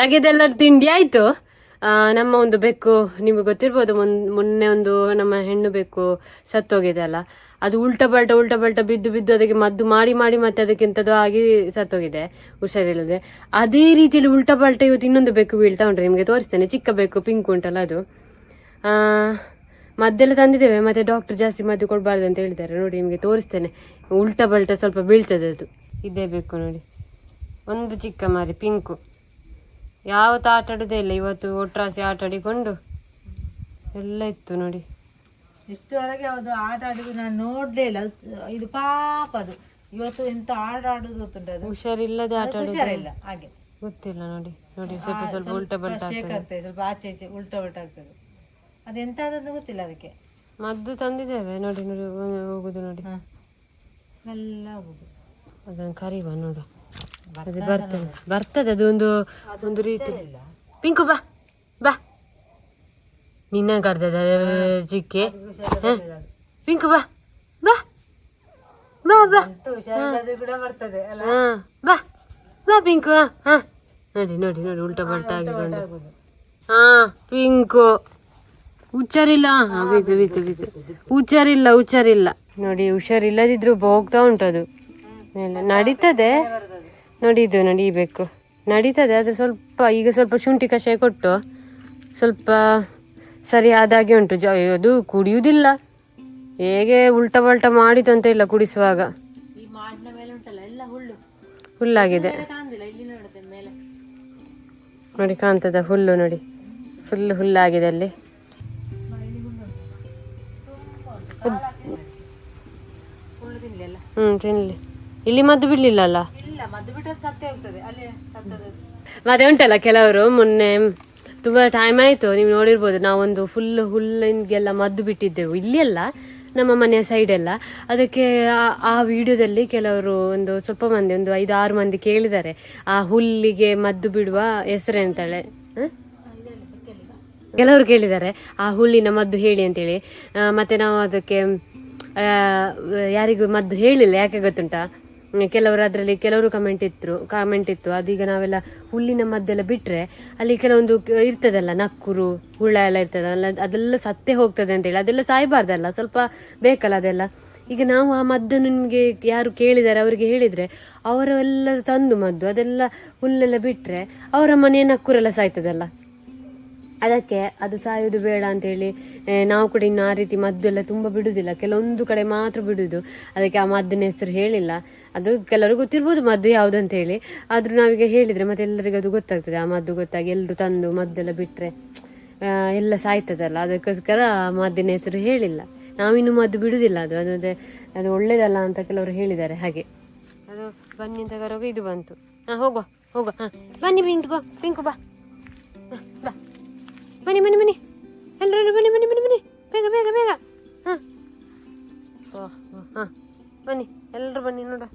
ಬೆಳಗ್ಗೆದೆಲ್ಲ ತಿಂಡಿ ಆಯ್ತು. ನಮ್ಮ ಒಂದು ಬೆಕ್ಕು, ನಿಮಗೆ ಗೊತ್ತಿರ್ಬೋದು, ಮೊನ್- ಮೊನ್ನೆ ಒಂದು ನಮ್ಮ ಹೆಣ್ಣು ಬೆಕ್ಕು ಸತ್ತೋಗಿದೆ ಅಲ್ಲ. ಅದು ಉಲ್ಟ ಬಲ್ಟ ಉಲ್ಟ ಬಲ್ಟ ಬಿದ್ದು ಬಿದ್ದು ಅದಕ್ಕೆ ಮದ್ದು ಮಾಡಿ ಮಾಡಿ ಮತ್ತೆ ಅದಕ್ಕೆ ಎಂಥದ್ದು ಆಗಿ ಸತ್ತೋಗಿದೆ. ಹುಷಾರಿಲ್ಲದೆ. ಅದೇ ರೀತಿಯಲ್ಲಿ ಉಲ್ಟ ಬಲ್ಟ ಇವತ್ತು ಇನ್ನೊಂದು ಬೆಕ್ಕು ಬೀಳ್ತಾ ಉಂಟು, ನಿಮಗೆ ತೋರಿಸ್ತೇನೆ. ಚಿಕ್ಕ ಬೆಕ್ಕು ಪಿಂಕ್ ಉಂಟಲ್ಲ ಅದು. ಮದ್ದೆಲ್ಲ ತಂದಿದ್ದೇವೆ, ಮತ್ತೆ ಡಾಕ್ಟರ್ ಜಾಸ್ತಿ ಮದ್ದು ಕೊಡಬಾರ್ದು ಅಂತ ಹೇಳ್ತಾರೆ ನೋಡಿ, ನಿಮಗೆ ತೋರಿಸ್ತೇನೆ. ಉಲ್ಟ ಬಲ್ಟ ಸ್ವಲ್ಪ ಬೀಳ್ತದೆ ಅದು. ಇದೇ ಬೆಕ್ಕು ನೋಡಿ. ಒಂದು ಚಿಕ್ಕ ಮಾರಿ ಪಿಂಕು ಯಾವತ್ತು ಆಟ ಆಡುದೇ ಇಲ್ಲ. ಇವತ್ತು ಒಟ್ರಾಸಿ ಆಟ ಆಡಿಕೊಂಡು ಎಲ್ಲ ಇತ್ತು ನೋಡಿ. ಇಷ್ಟುವರೆಗೆ ಅದು ಆಟ ಆಡಿದ್ದು ನಾನು ನೋಡ್ಲೇ ಇಲ್ಲ. ಇದು ಪಾಪ ಅದು. ಇವತ್ತು ಎಂತ ಆಟ ಆಡುದು ಗೊತ್ತುಂಟು ಅದು? ಹುಷಾರಿಲ್ಲದೆ ಆಟ ಆಡುದು ಹುಷಾರಿಲ್ಲ. ಹಾಗೆ. ಗೊತ್ತಿಲ್ಲ ನೋಡಿ. ನೋಡಿ ಸ್ವಲ್ಪ ಸ್ವಲ್ಪ ಉಲ್ಟ ಬಲ್ಟ ಶೇಕ್ ಆಗ್ತದೆ. ಸ್ವಲ್ಪ ಆಚೆ ಈಚೆ ಉಲ್ಟ ಬಲ್ಟ ಆಗ್ತದೆ. ಅದೆಂತ ಆದದ್ದು ಗೊತ್ತಿಲ್ಲ ಅದಕ್ಕೆ. ಮದ್ದು ತಂದಿದ್ದೇವೆ. ನೋಡಿ ನೋಡಿ ಹೋಗುದು ನೋಡಿ. ಎಲ್ಲ ಹೋಗುದು. ಅದನ್ನು ಕರಿವ ನೋಡು ಅದು ಬರ್ತದೆ. ಬರ್ತದೆ. ಅದು ಒಂದು ರೀತಿ. ಪಿಂಕು ಬಾ. ಬಾ. ನಿನ್ನ ಕರ್ದದ ಚಿಕ್ಕೆ. ಪಿಂಕು ಬಾ. ಬಾ. ಬಾ ಬಾ. ಹಾಂ. ಬಾ. ಬಾ ಪಿಂಕು ಹಾ. ಹಾ. ನೋಡಿ ನೋಡಿ ನೋಡಿ ಉಲ್ಟಾ ಪಲ್ಟಾ ಆಗಿಕೊಂಡು. ಹಾ ಪಿಂಕು. ಹುಚ್ಚಾರಿಲ್ಲ ಹಾಂ ಬಿತ್ತು ಬಿತ್ತು ಬಿತ್ತು ಹುಚ್ಚಾರಿಲ್ಲ ಹುಷಾರಿಲ್ಲ ನೋಡಿ ಹುಷಾರಿಲ್ಲದಿದ್ರು ಹೋಗ್ತಾ ಉಂಟದು ಮೇಲೆ ನಡೀತದೆ. ನೋಡಿ ಇದು ನೋಡಿ ಈ ಬೇಕು ನಡೀತದೆ ಆದರೆ ಸ್ವಲ್ಪ ಈಗ ಸ್ವಲ್ಪ ಶುಂಠಿ ಕಷಾಯ ಕೊಟ್ಟು ಸ್ವಲ್ಪ ಸರಿ ಆದಾಗೆ ಉಂಟು. ಜ ಅದು ಕುಡಿಯುವುದಿಲ್ಲ. ಹೇಗೆ ಉಲ್ಟ ಪಲ್ಟ ಮಾಡಿತು ಅಂತ ಇಲ್ಲ ಕುಡಿಸುವಾಗ. ಹುಲ್ಲಾಗಿದೆ. ನೋಡಿ ಕಾಣ್ತದ ಹುಲ್ಲು ನೋಡಿ. ಫುಲ್ ಹುಲ್ಲಾಗಿದೆ ಅಲ್ಲಿ. ಹ್ಞೂ ತಿನ್ನಲಿ ಹ್ಮ್ ತಿನ್ಲಿ. ಇಲ್ಲಿ ಮದ್ದು ಬಿಡ್ಲಿಲ್ಲ ಅಲ್ಲ? ಮತ್ತೆ ಉಂಟಲ್ಲ ಕೆಲವರು, ಮೊನ್ನೆ ತುಂಬಾ ಟೈಮ್ ಆಯ್ತು, ನೀವು ನೋಡಿರ್ಬೋದು, ನಾವೊಂದು ಫುಲ್ ಹುಲ್ಲಿಗೆಲ್ಲ ಮದ್ದು ಬಿಟ್ಟಿದ್ದೆವು. ಇಲ್ಲಿ ಅಲ್ಲ ನಮ್ಮ ಮನೆಯ ಸೈಡ್ ಎಲ್ಲ. ಅದಕ್ಕೆ ಆ- ವಿಡಿಯೋದಲ್ಲಿ ಕೆಲವರು ಒಂದು ಸ್ವಲ್ಪ ಮಂದಿ, ಒಂದು ಐದು ಆರು ಮಂದಿ ಕೇಳಿದ್ದಾರೆ, ಆ ಹುಲ್ಲಿಗೆ ಮದ್ದು ಬಿಡುವ ಹೆಸರೆಂತಾಳೆ ಹ? ಕೆಲವರು ಕೇಳಿದ್ದಾರೆ, ಆ ಹುಲ್ಲಿನ ಮದ್ದು ಹೇಳಿ ಅಂತೇಳಿ. ಮತ್ತೆ ನಾವು ಅದಕ್ಕೆ ಯಾರಿಗೂ ಮದ್ದು ಹೇಳಿಲ್ಲ, ಯಾಕೆ ಗೊತ್ತುಂಟಾ? ಕೆಲವರು ಅದರಲ್ಲಿ ಕೆಲವರು ಕಮೆಂಟ್ ಇತ್ತು ಕಾಮೆಂಟ್ ಇತ್ತು. ಅದೀಗ ನಾವೆಲ್ಲ ಹುಲ್ಲಿನ ಮದ್ದೆಲ್ಲ ಬಿಟ್ಟರೆ ಅಲ್ಲಿ ಕೆಲವೊಂದು ಇರ್ತದಲ್ಲ, ನಕ್ಕುರು, ಹುಳ ಎಲ್ಲ ಇರ್ತದಲ್ಲ ಅದೆಲ್ಲ ಸತ್ತೇ ಹೋಗ್ತದೆ ಅಂತೇಳಿ ಅದೆಲ್ಲ ಸಾಯಬಾರ್ದಲ್ಲ, ಸ್ವಲ್ಪ ಬೇಕಲ್ಲ ಅದೆಲ್ಲ. ಈಗ ನಾವು ಆ ಮದ್ದನ್ನು ನಿಮಗೆ ಯಾರು ಕೇಳಿದ್ದಾರೆ ಅವರಿಗೆ ಹೇಳಿದರೆ ಅವರೆಲ್ಲರೂ ತಂದು ಮದ್ದು, ಅದೆಲ್ಲ ಹುಲ್ಲೆಲ್ಲ ಬಿಟ್ಟರೆ ಅವರ ಮನೆಯ ನಕ್ಕುರೆಲ್ಲ ಸಾಯ್ತದಲ್ಲ. ಅದಕ್ಕೆ ಅದು ಸಾಯೋದು ಬೇಡ ಅಂತೇಳಿ ನಾವು ಕೂಡ ಇನ್ನು ಆ ರೀತಿ ಮದ್ದು ಎಲ್ಲ ತುಂಬ ಬಿಡುವುದಿಲ್ಲ. ಕೆಲವೊಂದು ಕಡೆ ಮಾತ್ರ ಬಿಡುವುದು. ಅದಕ್ಕೆ ಆ ಮದ್ದಿನ ಹೆಸರು ಹೇಳಿಲ್ಲ. ಅದು ಕೆಲವರು ಗೊತ್ತಿರ್ಬೋದು ಮದ್ದು ಯಾವುದು ಅಂತ ಹೇಳಿ ಆದ್ರೂ ನಾವೀಗ ಹೇಳಿದ್ರೆ ಮತ್ತೆ ಎಲ್ಲರಿಗೂ ಅದು ಗೊತ್ತಾಗ್ತದೆ. ಆ ಮದ್ದು ಗೊತ್ತಾಗಿ ಎಲ್ಲರೂ ತಂದು ಮದ್ದೆಲ್ಲ ಬಿಟ್ಟರೆ ಎಲ್ಲ ಸಾಯ್ತದಲ್ಲ. ಅದಕ್ಕೋಸ್ಕರ ಮದ್ದಿನ ಹೆಸರು ಹೇಳಿಲ್ಲ. ನಾವಿನ್ನು ಮದ್ದು ಬಿಡುವುದಿಲ್ಲ ಅದು. ಅದು ಅದೇ- ಒಳ್ಳೇದಲ್ಲ ಅಂತ ಕೆಲವರು ಹೇಳಿದ್ದಾರೆ. ಹಾಗೆ. ಅದು ಬನ್ನಿ ಅಂತ ಕರೋಗ ಇದು ಬಂತು. ಹಾಂ, ಹೋಗುವ ಹೋಗುವ. ಹಾಂ, ಬನ್ನಿ ಪಿಂಕು ಪಿಂಕು, ಬಾ. ಬಾ. ಬನ್ನಿ ಬನ್ನಿ ಬನ್ನಿ. ಎಲ್ಲರೂ ಬನ್ನಿ ಬನ್ನಿ ಬನ್ನಿ ಬನ್ನಿ. ಬೇಗ ಬೇಗ ಬೇಗ. ಹಾಂ. ಓಹ್ ಹಾಂ. ಬನ್ನಿ. ಎಲ್ಲರೂ ಬನ್ನಿ ನೋಡು.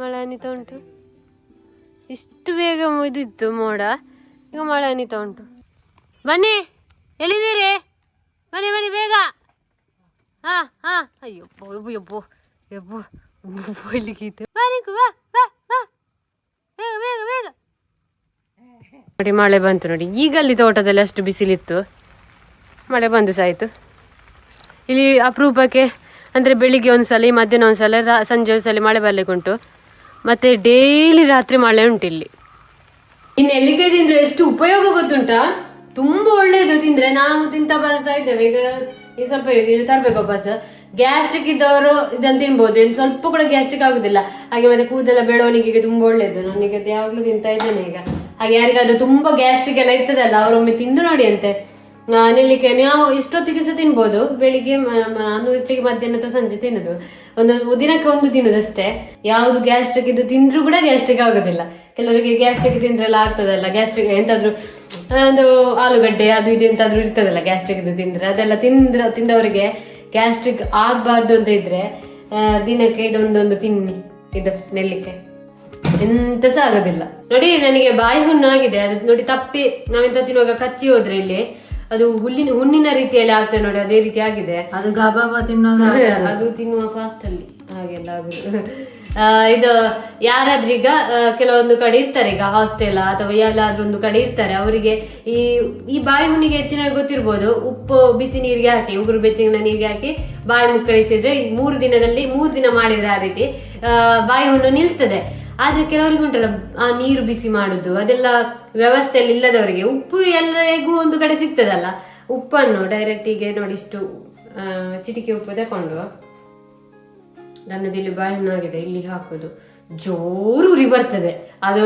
ಮಳೆ ಅನಿತಾ ಉಂಟು. ಇಷ್ಟು ಬೇಗ ಮುಯ್ದಿತ್ತು ಮೋಡ. ಈಗ ಮಳೆ ಅನಿತಾ ಉಂಟು. ಬನ್ನಿ, ಎಲ್ಲಿದ್ದೀರಿ? ಬನ್ನಿ ಬನ್ನಿ, ಬೇಗ. ಹಾಂ ಹಾಂ. ಅಯ್ಯೋ ಎಬ್ಬು ಎಬ್ಬು ಎಬ್ಬು ಇಲ್ಲಿಗೀತು ಬನ್ನಿ ಬಾ ಬಾ ಬಾ. ಬೇಗ ಬೇಗ ಬೇಗ. ನೋಡಿ, ಮಳೆ ಬಂತು ನೋಡಿ. ಈಗ ಅಲ್ಲಿ ತೋಟದಲ್ಲಿ ಅಷ್ಟು ಬಿಸಿಲಿತ್ತು. ಮಳೆ ಬಂದು ಸಾಯ್ತು. ಇಲ್ಲಿ ಅಪರೂಪಕ್ಕೆ ಅಂದರೆ ಬೆಳಿಗ್ಗೆ ಒಂದ್ಸಲ, ಮಧ್ಯಾಹ್ನ ಒಂದ್ಸಲ, ರಾ, ಸಂಜೆ ಒಂದ್ಸಲ ಮಳೆ ಬರಲಿಕ್ಕುಂಟು. ಮತ್ತೆ ಡೈಲಿ ರಾತ್ರಿ ಮಳೆ ಉಂಟು ಇಲ್ಲಿ. ಇನ್ನು ಎಲ್ಲಿಗೆ ತಿಂದ್ರೆ ಎಷ್ಟು ಉಪಯೋಗ ಗೊತ್ತುಂಟಾ? ತುಂಬಾ ಒಳ್ಳೇದು ತಿಂದ್ರೆ ನಾವು ತಿಂತ ಬರ್ತಾ ಇದ್ದೇವೆ. ಈಗ ಈಗ ಸ್ವಲ್ಪ ಇದು ತರಬೇಕು ವಾಪಸ್. ಗ್ಯಾಸ್ಟ್ರಿಕ್ ಇದ್ದವರು ಇದನ್ನು ತಿನ್ಬೋದು. ಇನ್ನು ಸ್ವಲ್ಪ ಕೂಡ ಗ್ಯಾಸ್ಟ್ರಿಕ್ ಆಗುದಿಲ್ಲ. ಹಾಗೆ ಮತ್ತೆ ಕೂದಲ ಬೆಳವಣಿಗೆಗೆ ತುಂಬಾ ಒಳ್ಳೇದು. ನನಗೆ ಅದು ಯಾವಾಗ್ಲೂ ತಿಂತಾ ಇದ್ದೇನೆ ಈಗ. ಹಾಗೆ ಯಾರಿಗಾದ್ರೂ ತುಂಬಾ ಗ್ಯಾಸ್ಟ್ರಿಕ್ ಎಲ್ಲ ಇರ್ತದಲ್ಲ, ಅವರೊಮ್ಮೆ ತಿಂದು ನೋಡಿ ಅಂತೆ. ಆ, ನೆಲ್ಲಿಕಾಯಿ ನಾವು ಇಷ್ಟೊತ್ತಿಗೆ ಸಹ ತಿನ್ಬೋದು. ಬೆಳಿಗ್ಗೆ ನಾನು ಹೆಚ್ಚಿಗೆ ಮಧ್ಯಾಹ್ನ ಸಂಜೆ ತಿನ್ನೋದು. ಒಂದೊಂದು ದಿನಕ್ಕೆ ಒಂದು ತಿನ್ನೋದಷ್ಟೇ. ಯಾವುದು ಗ್ಯಾಸ್ಟ್ರಿಕ್ ಇದು ತಿಂದ್ರೂ ಕೂಡ ಗ್ಯಾಸ್ಟ್ರಿಕ್ ಆಗೋದಿಲ್ಲ. ಕೆಲವರಿಗೆ ಗ್ಯಾಸ್ಟ್ರಿಕ್ ತಿಂದ್ರೆಲ್ಲ ಆಗ್ತದಲ್ಲ. ಗ್ಯಾಸ್ಟ್ರಿಕ್ ಎಂತಾದ್ರೂ ಒಂದು ಆಲೂಗಡ್ಡೆ ಅದು ಇದು ಎಂತಾದ್ರೂ ಇರ್ತದಲ್ಲ ಗ್ಯಾಸ್ಟ್ರಿಕ್ ಇದು ತಿಂದ್ರೆ. ಅದೆಲ್ಲ ತಿಂದ್ರ ತಿಂದವರಿಗೆ ಗ್ಯಾಸ್ಟ್ರಿಕ್ ಆಗ್ಬಾರ್ದು ಅಂತ ಇದ್ರೆ ದಿನಕ್ಕೆ ಇದೊಂದೊಂದು ತಿನ್ನಿ ಇದು ನೆಲ್ಲಿಕೆ ಎಂತ ಸಹ ಆಗೋದಿಲ್ಲ. ನೋಡಿ ನನಗೆ ಬಾಯಿ ಹುಣ್ಣು ಆಗಿದೆ. ಅದು ನೋಡಿ ತಪ್ಪಿ ನಾವೆಂತ ತಿನ್ನುವಾಗ ಕಚ್ಚಿ ಹೋದ್ರೆ ಇಲ್ಲಿ. ಅದು ಹುಲ್ಲಿನ ಹುಣ್ಣಿನ ರೀತಿಯಲ್ಲಿ ಆಗ್ತದೆ ನೋಡಿ ಅದೇ ರೀತಿ ಆಗಿದೆ. ಅದು ಗಬಾಬ ತಿನ್ನುವ ಅದು ತಿನ್ನುವ ಫಾಸ್ಟ್ ಅಲ್ಲಿ. ಹಾಗೆಲ್ಲ ಆಗುದು. ಇದು ಯಾರಾದ್ರೂ ಈಗ ಕೆಲವೊಂದು ಕಡೆ ಇರ್ತಾರೆ ಈಗ ಹಾಸ್ಟೆಲ್ ಅಥವಾ ಎಲ್ಲಾದ್ರೂ ಒಂದು ಕಡೆ ಇರ್ತಾರೆ. ಅವರಿಗೆ ಈ ಈ ಬಾಯಿ ಹುಣ್ಣಿಗೆ ಹೆಚ್ಚಿನ ಗೊತ್ತಿರ್ಬೋದು. ಉಪ್ಪು ಬಿಸಿ ನೀರಿಗೆ ಹಾಕಿ ಉಗುರು ಬೆಚ್ಚಗಿನ ನೀರಿಗೆ ಹಾಕಿ ಬಾಯಿ ಮುಕ್ಕಳಿಸಿದ್ರೆ ಮೂರು ದಿನದಲ್ಲಿ ಮೂರು ದಿನ ಮಾಡಿದ್ರೆ ಆ ರೀತಿ ಬಾಯಿ ಹುಣ್ಣು ನಿಲ್ತದೆ. ಆದ್ರೆ ಕೆಲವರಿಗೆ ಉಂಟಲ್ಲ ಆ ನೀರು ಬಿಸಿ ಮಾಡುದು ಅದೆಲ್ಲ ವ್ಯವಸ್ಥೆಯಲ್ಲಿ ಇಲ್ಲದವರಿಗೆ ಉಪ್ಪು ಎಲ್ಲರಿಗೂ ಒಂದು ಕಡೆ ಸಿಗ್ತದಲ್ಲ. ಉಪ್ಪನ್ನು ಡೈರೆಕ್ಟ್ ಹೀಗೆ ನೋಡಿ ಇಷ್ಟು ಚಿಟಿಕೆ ಉಪ್ಪು ತಕೊಂಡು ನನ್ನದಿಲ್ಲಿ ಆಗಿದೆ ಇಲ್ಲಿ ಹಾಕುದು. ಜೋರು ಉರಿ ಬರ್ತದೆ. ಅದು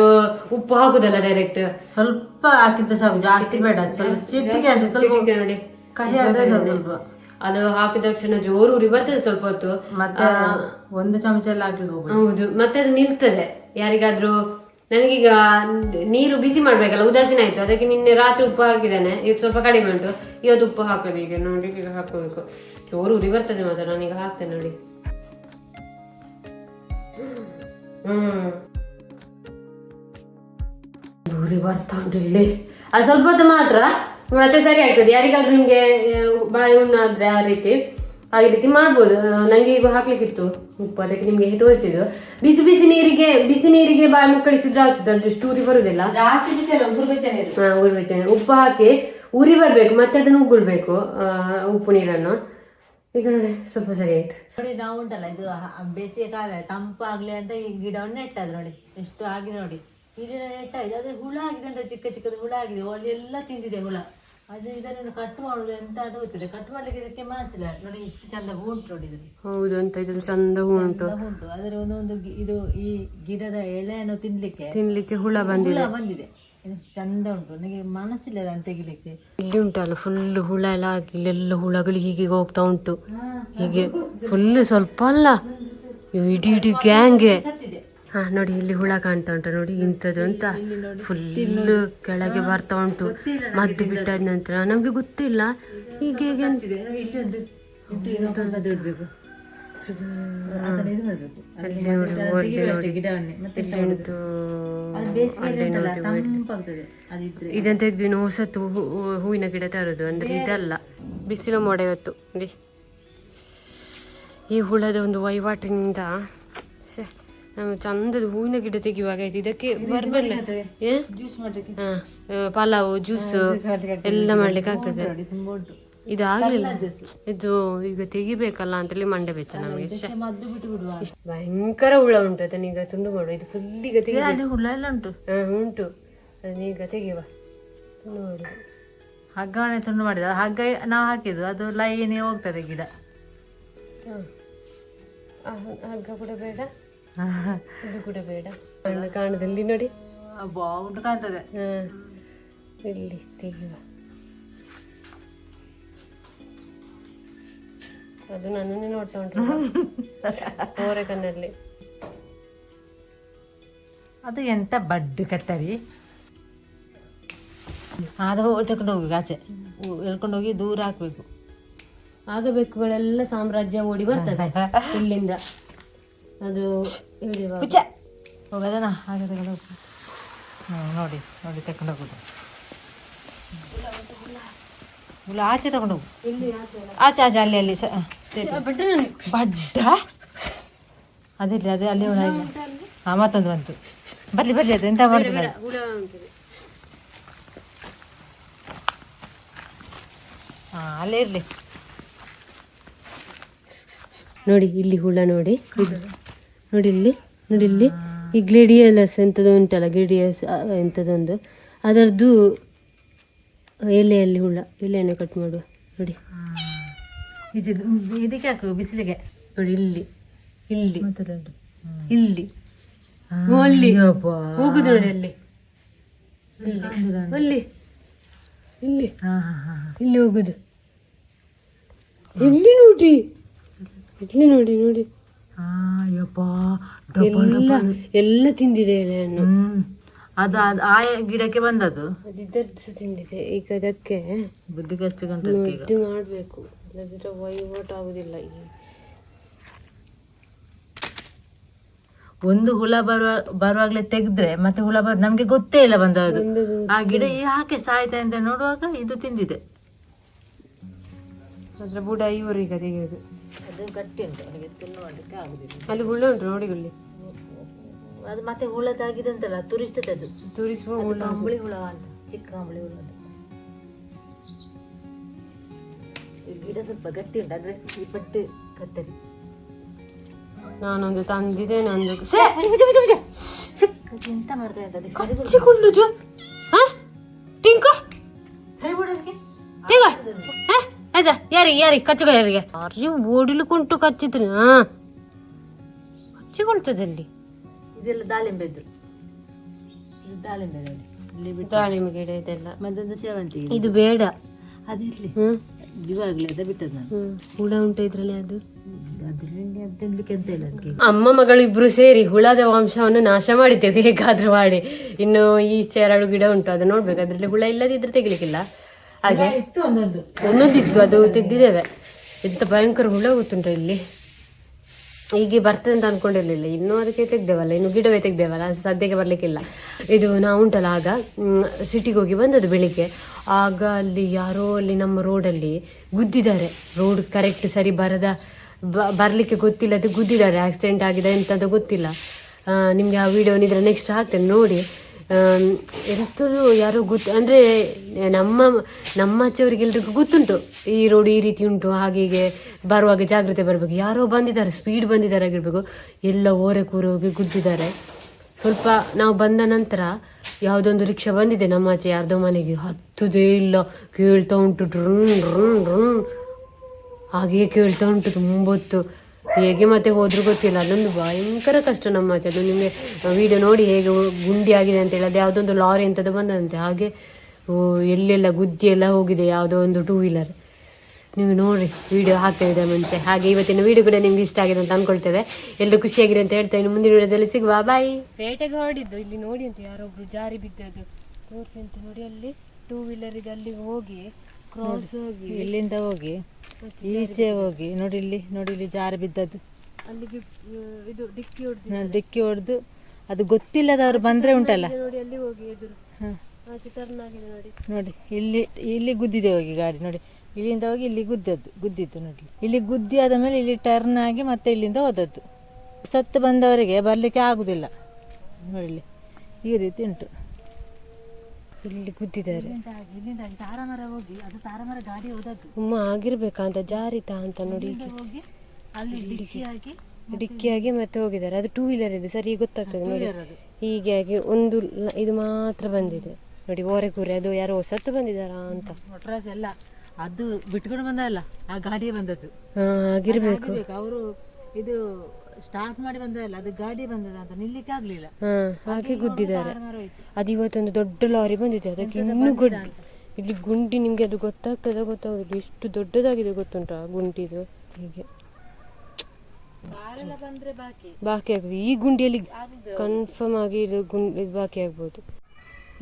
ಉಪ್ಪು ಹಾಕುದಲ್ಲ ಡೈರೆಕ್ಟ್ ಸ್ವಲ್ಪ ಹಾಕಿದ್ದ ಸಾಕು ಜಾಸ್ತಿ ಬೇಡ. ಸ್ವಲ್ಪ ಚಿಟಿಕೆ ನೋಡಿ. ಕಹಿ ಆದ್ರೆ ಸ್ವಲ್ಪ. ಅದು ಹಾಕಿದ ತಕ್ಷಣ ಜೋರು ಉರಿ ಬರ್ತದೆ ಸ್ವಲ್ಪ ಹೊತ್ತು. ಮತ್ತೆ ಒಂದು ಚಮಚ ಎಲ್ಲ ಹಾಕ್ಲಿಕ್ಕೆ ಹೋಗ್ಬೋದು ಹೌದು. ಮತ್ತೆ ಅದು ನಿಲ್ತದೆ. ಯಾರಿಗಾದ್ರೂ ನನಗೀಗ ನೀರು ಬಿಸಿ ಮಾಡ್ಬೇಕಲ್ಲ ಉದಾಸೀನ ಆಯ್ತು. ಅದಕ್ಕೆ ನಿನ್ನೆ ರಾತ್ರಿ ಉಪ್ಪು ಹಾಕಿದ್ದೇನೆ. ಇವತ್ತು ಸ್ವಲ್ಪ ಕಡಿಮೆ ಉಂಟು. ಇವತ್ತು ಉಪ್ಪು ಹಾಕೋದು ಈಗ ನೋಡಿ ಈಗ ಹಾಕೋಬೇಕು. ಜೋರು ಉರಿ ಬರ್ತದೆ ಮಾತ್ರ. ನಾನೀಗ ಹಾಕ್ತೇನೆ ನೋಡಿ. ಹ್ಮ್. ಉರಿ ಬರ್ತಾ ಉಂಟು ಇಲ್ಲಿ. ಅದು ಸ್ವಲ್ಪ ಹೊತ್ತು ಮಾತ್ರ ಮತ್ತೆ ಸರಿ ಆಗ್ತದೆ ಯಾರಿಗಾದ್ರೂ ನಿಮ್ಗೆ ಬಾಯಿ ಉಣ್ಣಾದ್ರೆ ಆ ರೀತಿ ಆ ರೀತಿ ಮಾಡ್ಬೋದು. ನಂಗೆ ಈಗ ಹಾಕ್ಲಿಕ್ಕಿತ್ತು ಉಪ್ಪು ಅದಕ್ಕೆ ನಿಮ್ಗೆ ತೋರಿಸಿದ್ದು. ಬಿಸಿ ಬಿಸಿ ನೀರಿಗೆ ಬಿಸಿ ನೀರಿಗೆ ಬಾಯಿ ಮುಕ್ಕಳಿಸಿದ್ರೆ ಆಗ್ತದೆ ಅದು ಅಷ್ಟು ಉರಿ ಬರುದಿಲ್ಲ. ಜಾಸ್ತಿ ಬಿಸಿ ಅಲ್ಲ ಉಗುರು ಉಪ್ಪು ಹಾಕಿ ಉರಿ ಬರ್ಬೇಕು ಮತ್ತೆ ಅದನ್ನು ಉಗುಳ್ಬೇಕು ಆ, ಉಪ್ಪು ನೀರನ್ನು. ಈಗ ನೋಡಿ ಸ್ವಲ್ಪ ಸರಿ ಆಯ್ತು. ನೋಡಿ ನಾವು ಉಂಟಲ್ಲ ಇದು ಬೇಸಿಗೆ ಕಾಲ ತಂಪಾಗ್ಲಿ ಅಂತ ಈ ಗಿಡವನ್ನು ನೆಟ್ಟದ್ದು ನೋಡಿ ಎಷ್ಟು ಆಗಿದೆ ನೋಡಿ. ಇದನ್ನ ನೆಟ್ಟಾಗಿದೆ ಆದರೆ ಹುಳ ಆಗಿದೆ ಅಂತ ಚಿಕ್ಕ ಚಿಕ್ಕದು ಹುಳ ಆಗಿದೆ. ಅಲ್ಲಿ ಎಲ್ಲ ತಿಂದಿದೆ ಹುಳ. ಅದು ಇದನ್ನು ಕಟ್ ಮಾಡುದು ಎಂತ ಅದು ಗೊತ್ತಿಲ್ಲ. ಕಟ್ ಮಾಡ್ಲಿಕ್ಕೆ ಇದಕ್ಕೆ ಮನಸ್ಸಿಲ್ಲ ನೋಡಿ ಎಷ್ಟು ಚಂದ ಹೂ ಉಂಟು ನೋಡಿ ಹೌದು ಅಂತ ಇದ್ರಲ್ಲಿ ಚಂದ ಹೂ ಉಂಟು ಉಂಟು. ಅದರ ಒಂದೊಂದು ಇದು ಈ ಗಿಡದ ಎಳೆಯನ್ನು ತಿನ್ಲಿಕ್ಕೆ ತಿನ್ಲಿಕ್ಕೆ ಹುಳ ಬಂದಿದೆ ಹುಳ ಬಂದಿದೆ. ಇದು ಚಂದ ಉಂಟು. ನನಗೆ ಮನಸ್ಸಿಲ್ಲ ಅದನ್ನು ತೆಗಿಲಿಕ್ಕೆ. ಇಲ್ಲಿ ಉಂಟಲ್ಲ ಫುಲ್ ಹುಳ ಎಲ್ಲ ಹಾಕಿ ಇಲ್ಲೆಲ್ಲ ಹುಳಗಳು ಹೀಗೆ ಹೋಗ್ತಾ ಉಂಟು. ಹೀಗೆ ಫುಲ್ ಸ್ವಲ್ಪ ಅಲ್ಲ. ಇಡೀ ಇಡೀ ಗ್ಯಾಂಗೆ ಹಾ ನೋಡಿ ಇಲ್ಲಿ ಹುಳ ಕಾಣ್ತಾ ಉಂಟು. ನೋಡಿ ಇಂಥದ್ದು ಅಂತ ಫುಲ್ ಕೆಳಗೆ ಬರ್ತಾ ಉಂಟು. ಮದ್ದು ಬಿಟ್ಟಾದ ನಂತರ. ನಮ್ಗೆ ಗೊತ್ತಿಲ್ಲ. ಹೀಗೆ ಹೇಗೆ ಇದನ್ನ ತೆಗೆದು ಇನ್ನು ಹೊಸತು ಹೂ- ಹೂ- ಹೂವಿನ ಗಿಡ ತರೋದು. ಅಂದ್ರೆ ಇದಲ್ಲ ಬಿಸಿಲು ಮೋಡ ಇವತ್ತು. ಈ ಹುಳದ ಒಂದು ವಹಿವಾಟಿನಿಂದ ನಾವು ಚಂದದ ಹೂವಿನ ಗಿಡ ತೆಗೆಯುವಾಗ ಆಯ್ತು ಇದಕ್ಕೆ ಬರ್ಬಲ್ಲ ಪಲಾವ್ ಜ್ಯೂಸ್ ಎಲ್ಲ ಮಾಡ್ಲಿಕ್ಕೆ ಆಗ್ತದೆ. ಇದು ಆಗ್ಲಿಲ್ಲ. ಇದು ಈಗ ತೆಗಿಬೇಕಲ್ಲ ಅಂತೇಳಿ ಮಂಡೆ ಬೆಚ್ಚ ನಮಗೆ. ಭಯಂಕರ ಹುಳ ಉಂಟು. ಅದನ್ನ ಈಗ ತುಂಡು ಮಾಡು ಇದು ಫುಲ್ ಈಗ ಹುಳ ಎಲ್ಲ ಉಂಟು. ಉಂಟು. ಅದನ್ನೀಗ ಈಗ ತುಂಡು ಮಾಡು ಹಗ್ಗವನ್ನೇ ತುಂಡು ಮಾಡಿದ. ಹಗ್ಗ ನಾವು ಹಾಕಿದ್ದು. ಅದು ಲೈನ್ ಹೋಗ್ತದೆ ಗಿಡ. ಹಗ್ಗ ಕೂಡ ಬೇಡ. ಇದು ಕೂಡ ಬೇಡ. ಕಾಣುದು ಕಾಣದಲ್ಲಿ ನೋಡಿ. ಬಾವುಂಟು ಕಾಣ್ತದೆ. ಇಲ್ಲಿ ತೆಗೆಯುವ. ಅದು ನನ್ನನ್ನೇ ನೋಡ್ತಾ ಉಂಟು. ಓರೆಕನ್ನಲ್ಲಿ ಅದು ಎಂತ ಬಡ್ಡು ಕಟ್ಟರಿ ಅದು ತಕೊಂಡು ಹೋಗ್ಬೇಕು ಆಚೆ. ಎಳ್ಕೊಂಡು ಹೋಗಿ ದೂರ ಹಾಕ್ಬೇಕು. ಆಗ ಬೆಕ್ಕುಗಳೆಲ್ಲ ಸಾಮ್ರಾಜ್ಯ ಓಡಿ ಬರ್ತದೆ ಇಲ್ಲಿಂದ. ಅದು ಹಿಡಿಯುವಾಗ ಹೋಗೋದನ? ಹಾಗೆ ತಗೊಂಡು ಹ್ಞೂ ನೋಡಿ ನೋಡಿ ಹೋಗೋದು ಹುಳ ಆಚೆ ತಗೊಂಡು ಹೋಗು. ಆಚೆ ಆಚೆ ಅಲ್ಲಿ ಅಲ್ಲಿ ಬಡ್ಡ ಅದಿಲ್ಲ ಅದೇ ಅಲ್ಲಿ ಹುಳ ಇಲ್ಲ ಹಾಂ ಮತ್ತೊಂದು ಬಂತು. ಬರ್ಲಿ ಬರ್ಲಿ ಅದು ಎಂತ ಉಂಟಿದೆ ಹಾಂ ಅಲ್ಲೇ ಇರಲಿ. ನೋಡಿ ಇಲ್ಲಿ ಹುಳ ನೋಡಿ. ನೋಡಿ ಇಲ್ಲಿ ನೋಡಿ ಇಲ್ಲಿ ಈ ಗ್ಲೇಡಿಯಲಸ್ ಎಂಥದ್ದು ಉಂಟಲ್ಲ ಗ್ಲೇಡಿಯಸ್ ಎಂಥದ್ದೊಂದು ಅದರದ್ದು ಎಲೆಯಲ್ಲಿ ಹುಳ ಎಲೆಯನ್ನು ಕಟ್ ಮಾಡುವ. ನೋಡಿ. ಇದು ಇದಕ್ಕೆ ಹಾಕು ಬಿಸಿಲಿಗೆ? ನೋಡಿ ಇಲ್ಲಿ ಇಲ್ಲಿ ಇಲ್ಲಿ. ಅಲ್ಲಿ ಹೋಗುದು ನೋಡಿ ಅಲ್ಲಿ. ಇಲ್ಲಿ. ಅಲ್ಲಿ ಇಲ್ಲಿ. ಇಲ್ಲಿ ಹೋಗುದು. ಇಲ್ಲಿ ನೋಡಿ? ಇಲ್ಲಿ ನೋಡಿ ನೋಡಿ. ಎಲ್ಲ ಎಲ್ಲ ತಿಂದಿದೆ ಎಲೆಯನ್ನು. ಅದು ಅದು ಆ ಗಿಡಕ್ಕೆ ಬಂದದ್ದು? ಸಹ ತಿಂದಿದೆ. ಈಗ ಅದಕ್ಕೆ ಬುದ್ಧಿ ಕಷ್ಟ ಮದ್ದು ಮಾಡಬೇಕು. ಇಲ್ಲದಿದ್ರೆ ವಹಿವಾಟು ಆಗುದಿಲ್ಲ ಈ ಒಂದು ಹುಳ ಬರುವ ಬರುವಾಗಲೇ ತೆಗೆದ್ರೆ ಮತ್ತೆ ಹುಳ ಬರ್ ನಮ್ಗೆ ಗೊತ್ತೇ ಇಲ್ಲ ಬಂದದ್ದು. ಬಂದದ್ದು ಆ ಗಿಡ ಯಾಕೆ ಸಾಯ್ತಾ ಅಂತ ನೋಡುವಾಗ ಇದು ತಿಂದಿದೆ. ಅದ್ರ ಬುಡ ಇವರು ಈಗ ತೆಗೆಯೋದು. ಅದು ಗಟ್ಟಿ ಉಂಟು ನನಗೆ ತಿನ್ನು ಮಾಡ್ಲಿಕ್ಕೆ ಆಗುದಿಲ್ಲ ಅಲ್ಲಿ ಹುಳ ಉಂಟು ನೋಡಿ ಹುಳಿ ಅದು ಮತ್ತೆ ಹುಳದಾಗಿದೆ ಅಂತಲ್ಲ ತುರಿಸ್ತದೆ ಅದು ತುರಿಸುವ ಹುಳ ಕಂಬಳಿ ಹುಳ ಅಂತ ಚಿಕ್ಕ ಕಂಬಳಿ ಹುಳ ಅಂತ ಈ ಗಿಡ ಸ್ವಲ್ಪ ಗಟ್ಟಿ ಉಂಟು ಅಂದ್ರೆ ಈ ಪಟ್ಟು ಕತ್ತರಿ ನಾನೊಂದು ತಂದಿದ್ದೇನೆ ಒಂದು ಎಂತ ಮಾಡ್ತಾ ಇದ್ದ ಆಯ್ತಾ ಯಾರಿಗೆ ಯಾರಿಗೆ ಕಚ್ಚಗ ಯಾರಿಗೆ? ಅರ್ಜಿ ಓಡಿಲಿಕ್ಕುಂಟು ಕಚ್ಚಿದ್ರೆ ಹಾ? ಕಚ್ಚಿಕೊಳ್ತದಲ್ಲಿ ಇದೆಲ್ಲ ದಾಳಿಂಬೆದ್ದು ಇದು ದಾಳಿಂಬೆ ನೋಡಿ ಇಲ್ಲಿ ಬಿಟ್ಟು ದಾಳಿಂಬೆ ಗಿಡ ಇದೆಲ್ಲ. ಮತ್ತೊಂದು ಸೇವಂತಿ ಇದು ಬೇಡ. ಅದಿರ್ಲಿ ಹ್ಮ್ ಜೀವ ಆಗ್ಲಿ ಅದ ನಾನು. ಹ್ಮ್. ಹುಳ ಉಂಟು ಇದ್ರಲ್ಲಿ ಅದು? ಅದ್ರಲ್ಲಿ ಅದು ತಿನ್ಲಿಕ್ಕೆ ಎಂತ ಇಲ್ಲ ಅದಕ್ಕೆ. ಅಮ್ಮ ಮಗಳು ಇಬ್ರು ಸೇರಿ ಹುಳದ ವಂಶವನ್ನು ನಾಶ ಮಾಡಿದ್ದೇವೆ ಹೇಗಾದ್ರೂ ಮಾಡಿ. ಇನ್ನು ಈ ಚೇರಳು ಗಿಡ ಉಂಟು ಅದನ್ನ ನೋಡ್ಬೇಕು. ಅದ್ರಲ್ಲಿ ಹುಳ ಇಲ್ಲದಿದ್ರೆ ತೆಗಿಲಿಕ್ಕಿಲ್ಲ. ಹಾಗೆ? ಇತ್ತು ಒಂದೊಂದು. ಒಂದೊಂದಿತ್ತು ಅದು ತೆಗ್ದಿದ್ದೇವೆ. ಎಂತ ಭಯಂಕರ ಹುಳ ಗೊತ್ತುಂಟ ಇಲ್ಲಿ. ಹೀಗೆ ಬರ್ತದೆ ಅಂತ ಅನ್ಕೊಂಡಿರ್ಲಿಲ್ಲ. ಇನ್ನು ಅದಕ್ಕೆ ತೆಗ್ದೇವಲ್ಲ ಇನ್ನು ಗಿಡವೇ ತೆಗ್ದೇವಲ್ಲ ಸದ್ಯಕ್ಕೆ ಬರ್ಲಿಕ್ಕಿಲ್ಲ. ಇದು ನಾವು ಉಂಟಲ್ಲ ಆಗ ಸಿಟಿಗೆ ಹೋಗಿ ಬಂದದ್ದು ಬೆಳಿಗ್ಗೆ. ಆಗ ಅಲ್ಲಿ ಯಾರೋ ಅಲ್ಲಿ ನಮ್ಮ ರೋಡಲ್ಲಿ ಗುದ್ದಿದ್ದಾರೆ. ರೋಡ್ ಕರೆಕ್ಟ್ ಸರಿ ಬರದ ಬರಲಿಕ್ಕೆ ಗೊತ್ತಿಲ್ಲ ಅದು ಗುದ್ದಿದ್ದಾರೆ. ಆಕ್ಸಿಡೆಂಟ್ ಆಗಿದೆ ಎಂತ ಗೊತ್ತಿಲ್ಲ. ನಿಮಗೆ ಆ ವಿಡಿಯೋ ಇದ್ರೆ ನೆಕ್ಸ್ಟ್ ಹಾಕ್ತೇನೆ ನೋಡಿ. ಎಂಥದ್ದು ಯಾರೋ ಗೊತ್ತು, ಅಂದರೆ, ನಮ್ಮ ನಮ್ಮ ಆಚೆಯವರಿಗೆಲ್ರಿಗೂ ಗೊತ್ತುಂಟು. ಈ ರೋಡ್ ಈ ರೀತಿ ಉಂಟು, ಹಾಗೆ ಹೀಗೆ ಬರುವಾಗ ಜಾಗ್ರತೆ ಬರಬೇಕು. ಯಾರೋ ಬಂದಿದ್ದಾರೆ ಸ್ಪೀಡ್ ಬಂದಿದ್ದಾರೆ ಆಗಿರಬೇಕು. ಎಲ್ಲ ಓರೆ ಹೋಗಿ ಗುದ್ದಿದ್ದಾರೆ. ಸ್ವಲ್ಪ ನಾವು ಬಂದ ನಂತರ ಯಾವುದೊಂದು ರಿಕ್ಷಾ ಬಂದಿದೆ ನಮ್ಮ ಆಚೆ, ಯಾರ್ದೋ ಮನೆಗೆ. ಹತ್ತುದೇ ಇಲ್ಲ. ಕೇಳ್ತಾ ಉಂಟು ಡ್ರೂಣ್ ಡ್ರನ್ ಡ್ರನ್. ಹಾಗೆಯೇ ಕೇಳ್ತಾ ಉಂಟು, ತುಂಬೊತ್ತು. ಹೇಗೆ ಮತ್ತೆ ಹೋದ್ರೂ ಗೊತ್ತಿಲ್ಲ. ಅದೊಂದು ಭಯಂಕರ ಕಷ್ಟ ನಮ್ಮ ಆಚೆ. ಅದು ನಿಮಗೆ ವಿಡಿಯೋ ನೋಡಿ ಹೇಗೆ ಗುಂಡಿ ಆಗಿದೆ ಅಂತ ಹೇಳಿ ಅದು ಯಾವುದೊಂದು ಲಾರಿ ಅಂತದ್ದು ಬಂದಂತೆ. ಹಾಗೆ ಓ, ಎಲ್ಲೆಲ್ಲ ಗುದ್ದಿ ಎಲ್ಲ ಹೋಗಿದೆ ಯಾವುದೋ ಒಂದು ಟೂ ವೀಲರ್ ನೀವು ನೋಡಿ ವಿಡಿಯೋ ಹಾಕ್ತಾ ಮುಂಚೆ. ಹಾಗೆ ಇವತ್ತಿನ ವಿಡಿಯೋ ಕೂಡ ನಿಮ್ಗೆ ಇಷ್ಟ ಆಗಿದೆ ಅಂತ ಅನ್ಕೊಳ್ತೇವೆ. ಎಲ್ಲರೂ ಖುಷಿಯಾಗಿದೆ ಅಂತ ಹೇಳ್ತಾ ಇನ್ನು ಮುಂದಿನ ವಿಡಿಯೋದಲ್ಲಿ ಸಿಗುವ. ಬಾಯ್ ಪೇಟೆಗೆ ಹೊರಡಿದ್ದು. ಇಲ್ಲಿ ನೋಡಿ ಅಂತ ಯಾರೊಬ್ರು ಜಾರಿ ಬಿದ್ದದ್ದು. ತೋರಿಸಿ ಅಂತ ನೋಡಿ ಅಲ್ಲಿ ಟೂ ವೀಲರ್ ಇದೆ. ಅಲ್ಲಿಗೆ ಹೋಗಿ ಕ್ರಾಸ್ ಹೋಗಿ. ಇಲ್ಲಿಂದ ಹೋಗಿ. ಈಚೆ ಹೋಗಿ ನೋಡಿ ಇಲ್ಲಿ ನೋಡಿ ಇಲ್ಲಿ ಜಾರು ಬಿದ್ದದ್ದು. ಇದು ಡಿಕ್ಕಿ ಹೊಡೆದು ಡಿಕ್ಕಿ ಹೊಡೆದು ಅದು ಗೊತ್ತಿಲ್ಲದವ್ರು ಬಂದ್ರೆ ಉಂಟಲ್ಲ? ನೋಡಿ ಇಲ್ಲಿ ಇಲ್ಲಿ ಗುದ್ದಿದೆ ಹೋಗಿ ಗಾಡಿ ನೋಡಿ. ಇಲ್ಲಿಂದ ಹೋಗಿ ಇಲ್ಲಿ ಗುದ್ದದ್ದು ಗುದ್ದಿದ್ದು ನೋಡಿ. ಇಲ್ಲಿ ಗುದ್ದಿ ಆದ ಮೇಲೆ ಇಲ್ಲಿ ಟರ್ನ್ ಆಗಿ ಮತ್ತೆ ಇಲ್ಲಿಂದ ಹೋದದ್ದು. ಸತ್ತು ಬಂದವರಿಗೆ ಬರ್ಲಿಕ್ಕೆ ಆಗುದಿಲ್ಲ. ನೋಡಿ ಈ ರೀತಿ ಉಂಟು. ಇಲ್ಲಿ ಗುದ್ದಿದ್ದಾರೆ ಇಲ್ಲಿಂದ ತಾರಮರ ಹೋಗಿ ಅದು ತಾರಮರ ಗಾಡಿ ಹೋದದ್ದು. ಉಮ್ಮ ಆಗಿರ್ಬೇಕಾ ಅಂತ ಜಾರಿತಾ ಅಂತ ನೋಡಿ ಹೀಗೆ ಅಲ್ಲಿ ಡಿಕ್ಕಿ ಡಿಕ್ಕಿಯಾಗಿ ಮತ್ತೆ ಹೋಗಿದ್ದಾರೆ. ಅದು ಟೂ ವೀಲರ್ ಇದೆ ಸರಿ ಗೊತ್ತಾಗ್ತದೆ ನೋಡಿ. ಹೀಗೆ ಆಗಿ ಒಂದು ಇದು ಮಾತ್ರ ಬಂದಿದೆ. ನೋಡಿ ಓರೆ ಕೂರೆ ಅದು ಯಾರೋ ಹೊಸತ್ತು ಬಂದಿದಾರಾ ಅಂತ. ಎಲ್ಲ ಅದು ಬಿಟ್ಕೊಂಡು ಬಂದಲ್ಲ ಆ ಗಾಡಿಯೇ ಬಂದದ್ದು. ಆಗಿರ್ಬೇಕು. ಅವರು ಇದು ಸ್ಟಾರ್ಟ್ ಮಾಡಿ ಬಂದಲ್ಲ ಅದು ಗಾಡಿ ಬಂದದ ಅಂತ ನಿಲ್ಲಿಕ್ಕೆ ಆಗ್ಲಿಲ್ಲ. ಹಾಗೆ ಗುದ್ದಿದ್ದಾರೆ. ಅದು ಇವತ್ತೊಂದು ದೊಡ್ಡ ಲಾರಿ ಬಂದಿದೆ ಅದಕ್ಕೆ ಇನ್ನೂ ಗುಡ್ಡು ಇಲ್ಲಿ ಗುಂಡಿ ನಿಮ್ಗೆ ಅದು ಗೊತ್ತಾಗ್ತದ ಗೊತ್ತಾಗುದಿಲ್ಲ ಎಷ್ಟು ದೊಡ್ಡದಾಗಿದೆ ಗೊತ್ತುಂಟಾ ಗುಂಡಿದು? ಹೀಗೆ. ಬಾಕಿ. ಆಗ್ತದೆ. ಈ ಗುಂಡಿಯಲ್ಲಿ ಕನ್ಫರ್ಮ್ ಆಗಿ ಇದು ಗುಂಡಿ ಬಾಕಿ ಆಗ್ಬೋದು.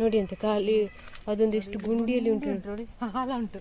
ನೋಡಿ ಅಂತ ಖಾಲಿ ಅದೊಂದು ಎಷ್ಟು ಗುಂಡಿಯಲ್ಲಿ ಉಂಟು ನೋಡಿ. ಹಾಲ ಉಂಟು.